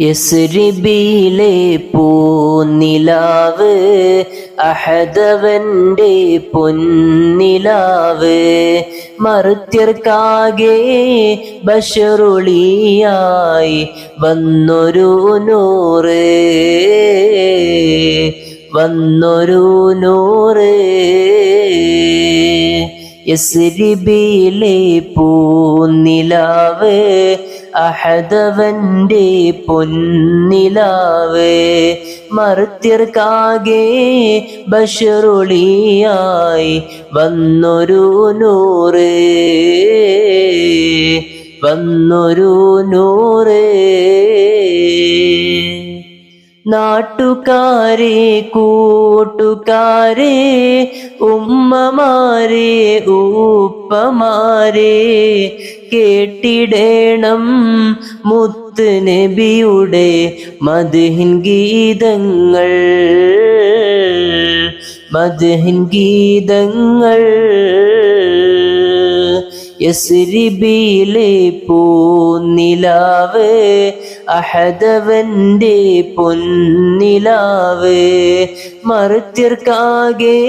യസ്രിബിയിലെ പൂനിലാവ് അഹദവന്റെ പൊന്നിലാവ്. മറുത്യർക്കാകെ ബഷറുളിയായി വന്നൊരു നൂറ് വന്നൊരു നൂറ്. യസ്രിബിയിലെ പൂനിലാവ് അഹദവന്റെ പൊന്നിലാവ്. മർത്യർക്കാകെ ബഷറുളിയായി വന്നൊരു നൂറ്. വന്നൊരു നൂറ്. നാട്ടുകാരെ കൂട്ടുകാരെ ഉമ്മമാരെ ഉപ്പമാരെ കേട്ടിടേണം മുത്ത് നബിയുടെ മദ്ഹിൻ ഗീതങ്ങൾ മദ്ഹിൻ ഗീതങ്ങൾ യസ്രിബിയിലെ പൂനിലാവ് അഹദവന്റെ പൊന്നിലാവ്. മറുത്തിർക്കാകെ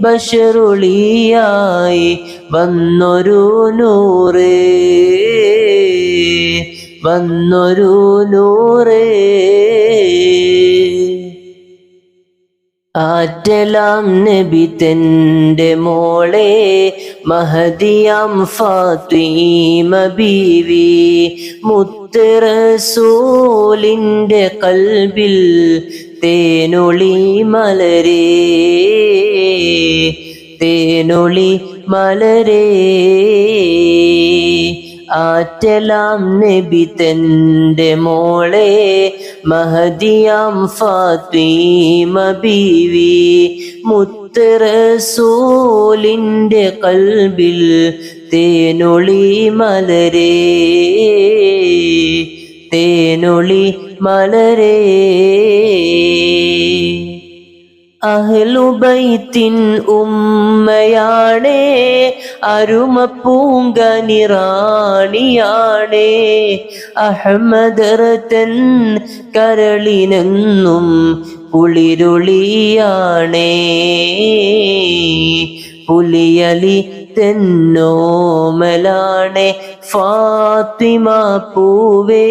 ബഷറുളിയായി വന്നൊരു നൂറ് വന്നൊരു നൂറ്. ആറ്റലാം നബി തന്റെ മോളെ മഹദിയാം ഫാത്തിമബീവി ബീവി. മുത്തറസൂലിന്റെ കൽബിൽ തേനൊളി മലരേ തേനൊളി മലരേ. ആറ്റലാം നബി തന്റെ മോളെ മഹദിയാം ഫാത്തിമ ബീവി. മുത്തറസൂലിന്റെ കൽബിൽ തേനൊളി മലരേ തേനൊളി മലരേ. അഹ്ലുബൈത്തിൻ ഉമ്മയാണേ അരുമ അഹമ്മദ് റത്തൻ കരളിനെന്നും കുളിരുളിയാണേ പുലിയലി തെന്നോമലാണേ ഫാത്തിമ പൂവേ.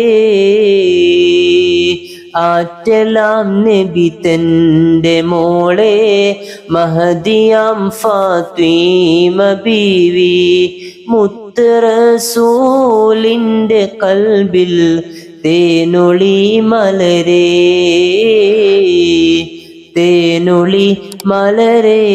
ആറ്റലാം നബി തന്റെ മോളെ മഹദിയാം ഫാത്തീമ ബീവി. മുത്ത് റസൂലിന്റെ കൽബിൽ തേനൊളി മലരേ തേനൊളി മലരേ.